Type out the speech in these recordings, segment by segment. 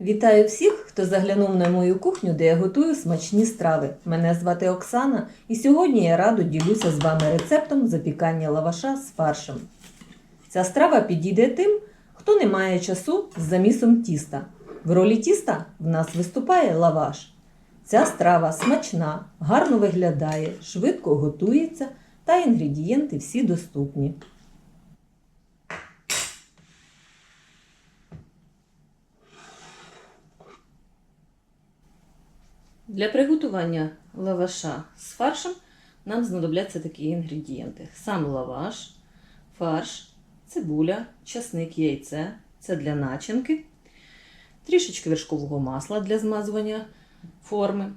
Вітаю всіх, хто заглянув на мою кухню, де я готую смачні страви. Мене звати Оксана, і сьогодні я радо ділюся з вами рецептом запікання лаваша з фаршем. Ця страва підійде тим, хто не має часу з замісом тіста. В ролі тіста в нас виступає лаваш. Ця страва смачна, гарно виглядає, швидко готується та інгредієнти всі доступні. Для приготування лаваша з фаршем нам знадобляться такі інгредієнти: сам лаваш, фарш, цибуля, часник, яйце це для начинки, трішечки вершкового масла для змазування форми,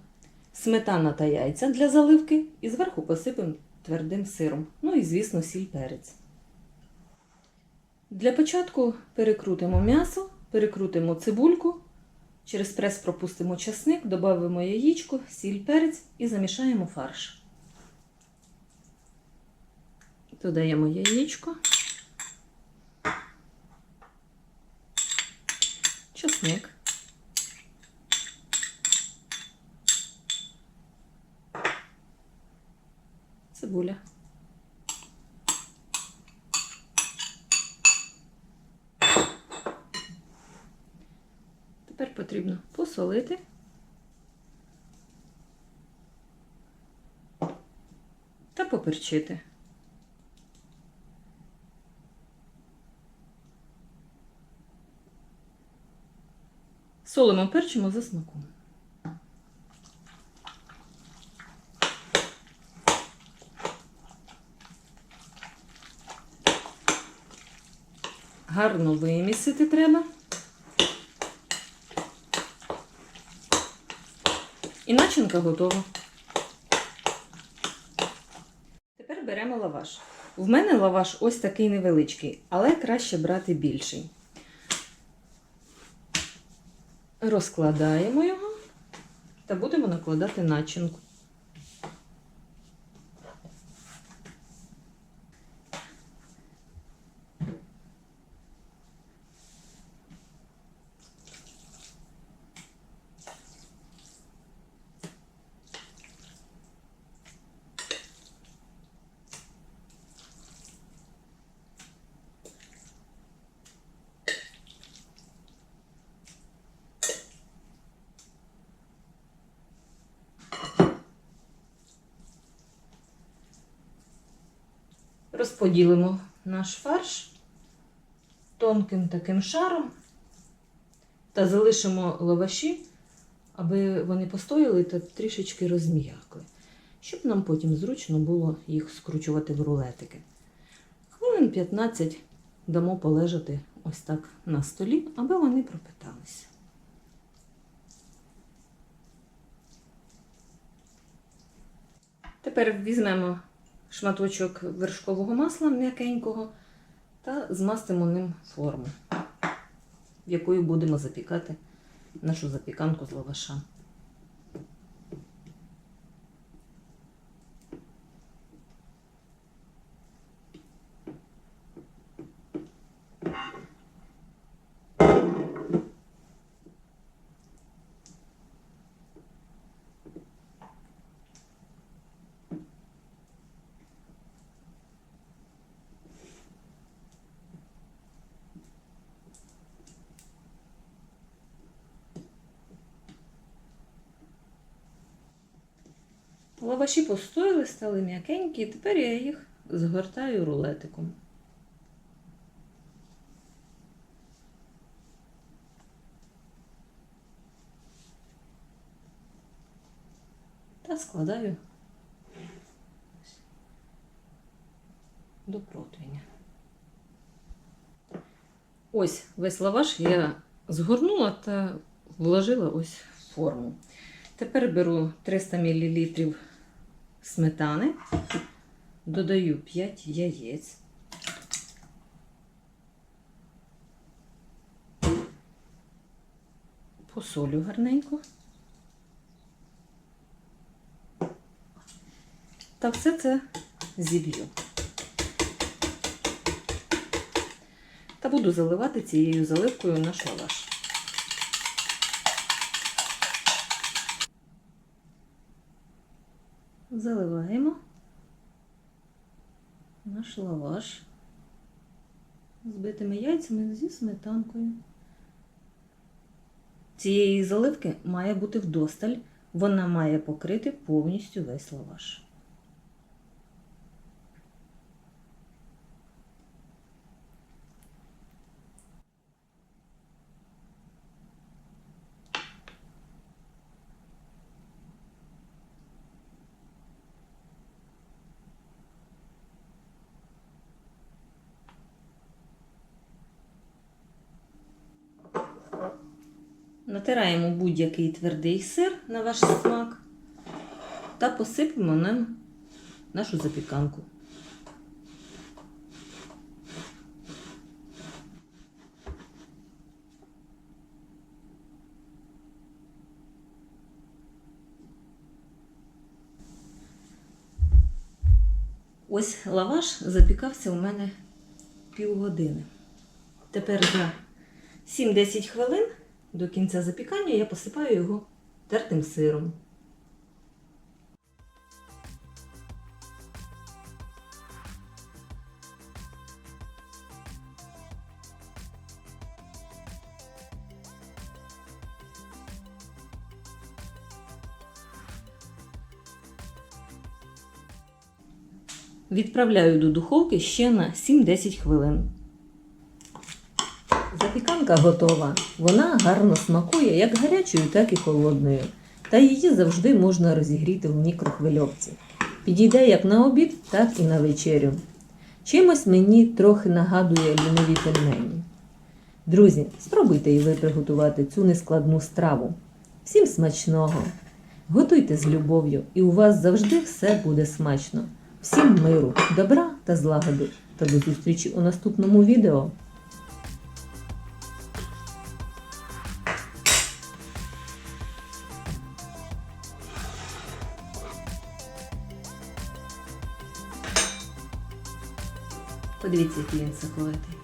сметана та яйця для заливки і зверху посипемо твердим сиром. Ну і, звісно, сіль перець. Для початку перекрутимо м'ясо, перекрутимо цибульку. Через прес пропустимо часник, додамо яєчко, сіль, перець і замішаємо фарш. Додаємо яєчко, часник. Цибуля. Тепер потрібно посолити. Та поперчити. Солимо перчимо за смаком. Гарно вимісити треба. І начинка готова. Тепер беремо лаваш. В мене лаваш ось такий невеличкий, але краще брати більший. Розкладаємо його та будемо накладати начинку. Розподілимо наш фарш тонким таким шаром та залишимо лаваші, аби вони постояли та трішечки розм'якли, щоб нам потім зручно було їх скручувати в рулетики. Хвилин 15 дамо полежати ось так на столі, аби вони пропиталися. Тепер візьмемо шматочок вершкового масла м'якенького та змастимо ним форму, в якою будемо запікати нашу запіканку з лаваша. Лаваші постояли, стали м'якенькі, і тепер я їх згортаю рулетиком. Та складаю до противня. Ось весь лаваш я згорнула та вложила ось в форму. Тепер беру 300 мл сметани, додаю 5 яєць. Посолю гарненько. Та все це зіб'ю. Та буду заливати цією заливкою наш лаваш. Заливаємо наш лаваш збитими яйцями зі сметанкою. Цієї заливки має бути вдосталь, вона має покрити повністю весь лаваш. Натираємо будь-який твердий сир на ваш смак та посипемо ним нашу запіканку. Ось лаваш запікався у мене півгодини. Тепер за 7-10 хвилин до кінця запікання я посипаю його тертим сиром. Відправляю до духовки ще на 7-10 хвилин. Запіканка готова. Вона гарно смакує як гарячою, так і холодною. Та її завжди можна розігріти в мікрохвильовці. Підійде як на обід, так і на вечерю. Чимось мені трохи нагадує льнові пельмені. Друзі, спробуйте і ви приготувати цю нескладну страву. Всім смачного! Готуйте з любов'ю, і у вас завжди все буде смачно. Всім миру, добра та злагоди. Та до зустрічі у наступному відео. Подивіться, який він соковитий.